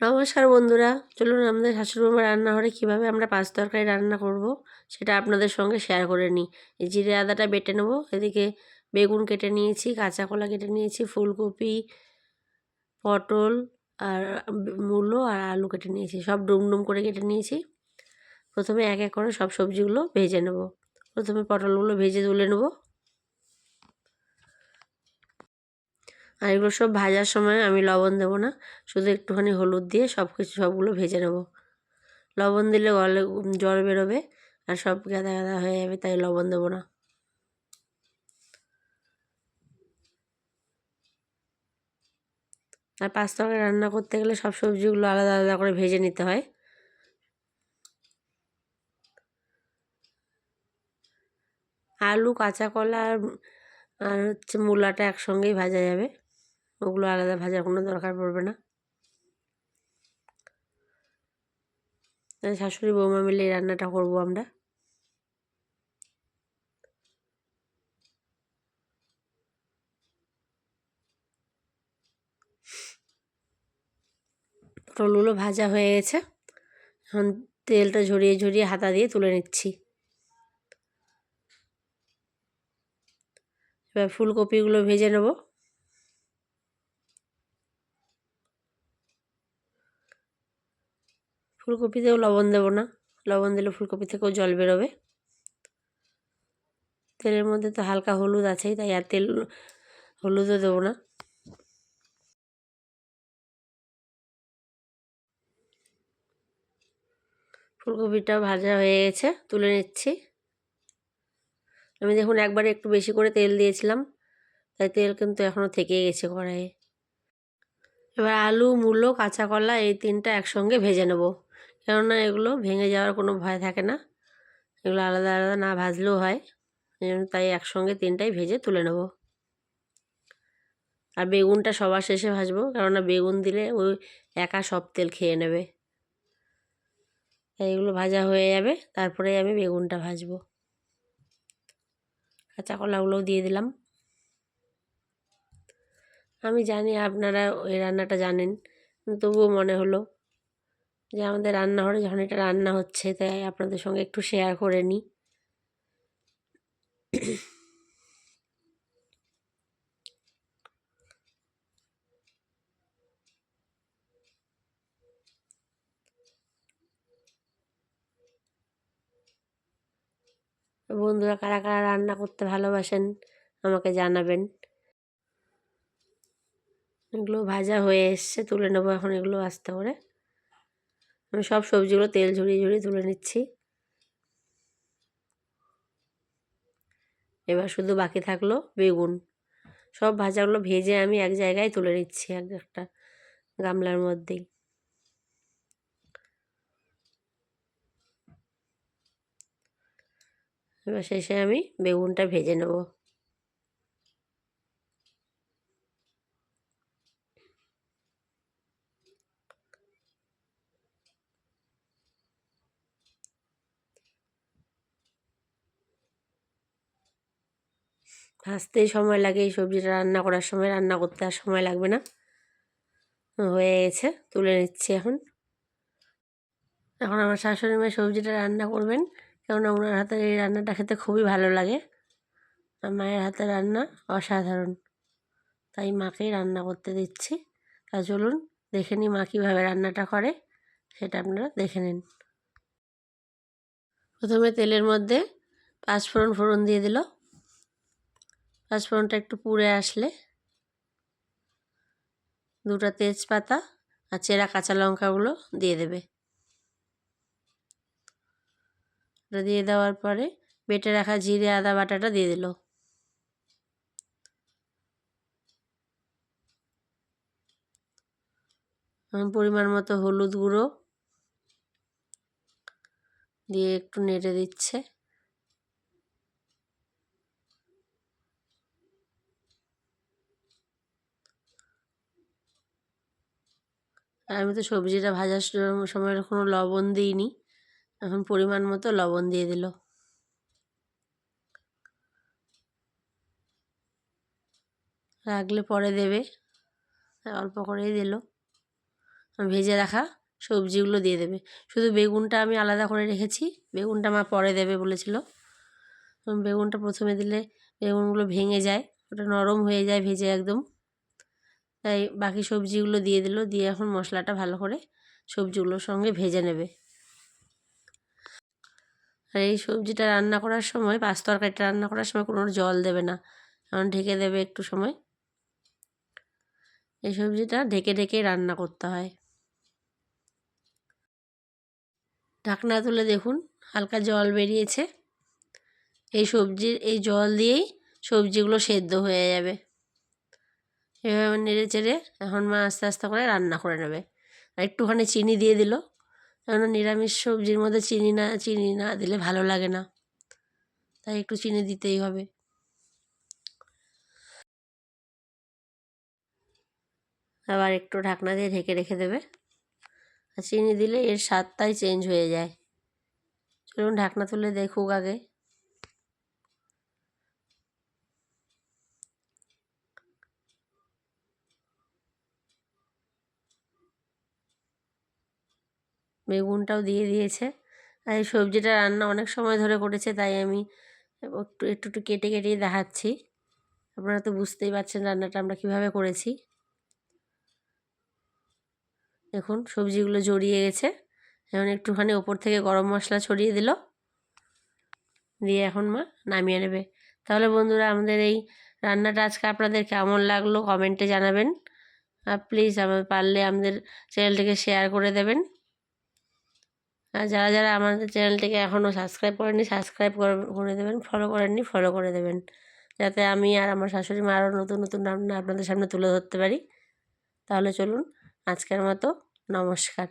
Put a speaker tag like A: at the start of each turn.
A: নমস্কার বন্ধুরা, চলুন আমাদের শাশুড়িমা রান্নাঘরে কীভাবে আমরা পাঁচ তরকারি রান্না করব সেটা আপনাদের সঙ্গে শেয়ার করে নিই। জিরে আদাটা বেটে নেব, এদিকে বেগুন কেটে নিয়েছি, কাঁচা কলা কেটে নিয়েছি, ফুলকপি, পটল আর মূলো আর আলু কেটে নিয়েছি, সব ডুম ডুম করে কেটে নিয়েছি। প্রথমে এক এক করে সব সবজিগুলো ভেজে নেব। প্রথমে পটলগুলো ভেজে তুলে নেব। আর এগুলো সব ভাজার সময় আমি লবণ দেবো না। শুধু একটুখানি হলুদ দিয়ে সব কিছু সবগুলো ভেজে নেব। লবণ দিলে গলে, জল বেরোবে আর সব গাদা গাদা হয়ে যাবে, তাই লবণ দেবো না। আর পাঁচ তরকারি রান্না করতে গেলে সব সবজিগুলো আলাদা আলাদা করে ভেজে নিতে হয়। আলু, কাঁচা কলা আর হচ্ছে মূলাটা একসঙ্গেই ভাজা যাবে। ওগুলো আলাদা ভাজার কোনো দরকার পড়বে না। শাশুড়ি বৌমা মিলে এই রান্নাটা করব আমরা। পটলগুলো ভাজা হয়ে গেছে। এখন তেলটা ঝরিয়ে ঝরিয়ে হাতা দিয়ে তুলে নিচ্ছি। এবার ফুলকপিগুলো ভেজে নেব। ফুলকপিতেও লবণ দেবো না। লবণ দিলে ফুলকপি থেকেও জল বেরোবে। তেলের মধ্যে তো হালকা হলুদ আছেই, তাই আর তেল হলুদও দেবো না। ফুলকপিটা ভাজা হয়ে গেছে, তুলে নিচ্ছি। আমি দেখুন একবারে একটু বেশি করে তেল দিয়েছিলাম, তাই তেল কিন্তু এখনও থেকে গেছে কড়াইয়ে। এবার আলু, মূলো, কাঁচা কলা এই তিনটা একসঙ্গে ভেজে নেব। কেননা এগুলো ভেঙে যাওয়ার কোনো ভয় থাকে না। এগুলো আলাদা আলাদা না ভাজলেও হয়। তাই একসঙ্গে তিনটাই ভেজে তুলে নেব। আর বেগুনটা সবার শেষে ভাজবো, কেননা বেগুন দিলে ওই একা সব তেল খেয়ে নেবে। তাই এগুলো ভাজা হয়ে যাবে তারপরে আমি বেগুনটা ভাজবো। কাঁচা কলাগুলোও দিয়ে দিলাম। আমি জানি আপনারা ওই রান্নাটা জানেন, তবুও মনে হলো যে আমাদের রান্নাঘরে যখন এটা রান্না হচ্ছে, তাই আপনাদের সঙ্গে একটু শেয়ার করে নিই। বন্ধুরা, কারা কারা রান্না করতে ভালোবাসেন, আমাকে জানাবেন। এগুলো ভাজা হয়ে এসছে, তুলে নেব এখন এগুলো আস্তে করে। আমি সব সবজিগুলো তেল ঝরিয়ে ঝরিয়ে তুলে নিচ্ছি। এবার শুধু বাকি থাকল বেগুন। সব ভাজাগুলো ভেজে আমি এক জায়গায় তুলে নিচ্ছি এক একটা গামলার মধ্যেই। এবার শেষে আমি বেগুনটা ভেজে নেব। ভাজতেই সময় লাগে, এই সবজিটা রান্না করার সময়, রান্না করতে আর সময় লাগবে না। হয়ে গেছে, তুলে নিচ্ছি এখন। এখন আমার শাশুড়ি মেয়ে সবজিটা রান্না করবেন, কেননা ওনার হাতের এই রান্নাটা খেতে খুবই ভালো লাগে। আর মায়ের হাতে রান্না অসাধারণ। তাই মাকেই রান্না করতে দিচ্ছি। তা চলুন, দেখে নিই মা কীভাবে রান্নাটা করে, সেটা আপনারা দেখে নিন। প্রথমে তেলের মধ্যে পাঁচফোড়ন ফোড়ন দিয়ে দিল। পাঁচফোড়নটা একটু পুড়ে আসলে। দুটো তেজপাতা আর চেরা কাঁচা লঙ্কাগুলো দিয়ে দেবে। ওটা দিয়ে দেওয়ার পরে বেটে রাখা জিরে, আদা বাটাটা দিয়ে দিল। পরিমাণ মতো হলুদ গুঁড়ো দিয়ে একটু নেড়ে দিচ্ছে। আর আমি তো সবজিটা ভাজার সময় কোনো লবণ দিইনি। এখন পরিমাণ মতো লবণ দিয়ে দিল। রাখলে পরে দেবে। অল্প করেই দিল। ভেজে রাখা সবজিগুলো দিয়ে দেবে। শুধু বেগুনটা আমি আলাদা করে রেখেছি। বেগুনটা মা পরে দেবে বলেছিল। বেগুনটা প্রথমে দিলে বেগুনগুলো ভেঙে যায়। ওটা নরম হয়ে যায় ভেজে একদম। তাই বাকি সবজিগুলো দিয়ে দিল, দিয়ে এখন মশলাটা ভালো করে সবজিগুলোর সঙ্গে ভেজে নেবে। আর এই সবজিটা রান্না করার সময়, পাঁচ তরকারিটা রান্না করার সময় কোনো জল দেবে না, কারণ ঢেকে দেবে একটু সময়। এই সবজিটা ঢেকে ঢেকে রান্না করতে হয়। ঢাকনা তুলে দেখুন, হালকা জল বেরিয়েছে। এই সবজির, এই জল দিয়েই সবজিগুলো সেদ্ধ হয়ে যাবে। এভাবে নেড়ে চেড়ে এখন মা আস্তে আস্তে করে রান্না করে নেবে। আর একটুখানি চিনি দিয়ে দিল। কেন নিরামিষ সবজির মধ্যে চিনি না চিনি না দিলে ভালো লাগে না। তাই একটু চিনি দিতেই হবে। আবার একটু ঢাকনা দিয়ে ঢেকে রেখে দেবে। আর চিনি দিলে এর স্বাদটাই চেঞ্জ হয়ে যায়। চলুন ঢাকনা তুলে দেখুক আগে। বেগুনটাও দিয়ে দিয়েছে। আর এই সবজিটা রান্না অনেক সময় ধরে করেছে, তাই আমি একটু একটু একটু কেটে, কেটেই দেখাচ্ছি। আপনারা তো বুঝতেই পারছেন রান্নাটা আমরা কীভাবে করেছি। দেখুন, সবজিগুলো জড়িয়ে গেছে। এখন একটুখানি ওপর থেকে গরম মশলা ছড়িয়ে দিল। দিয়ে এখন মা নামিয়ে নেবে। তাহলে বন্ধুরা, আমাদের এই রান্নাটা আজকে আপনাদের কেমন লাগল কমেন্টে জানাবেন। আর প্লিজ, আমার পারলে আমাদের চ্যানেলটিকে শেয়ার করে দেবেন। আর যারা যারা আমাদের চ্যানেলটিকে এখনও সাবস্ক্রাইব করেনি সাবস্ক্রাইব করে দেবেন ফলো করেননি ফলো করে দেবেন। যাতে আমি আর আমার শাশুড়ি মা আরও নতুন নতুন রান্না আপনাদের সামনে তুলে ধরতে পারি। তাহলে চলুন, আজকের মতো নমস্কার।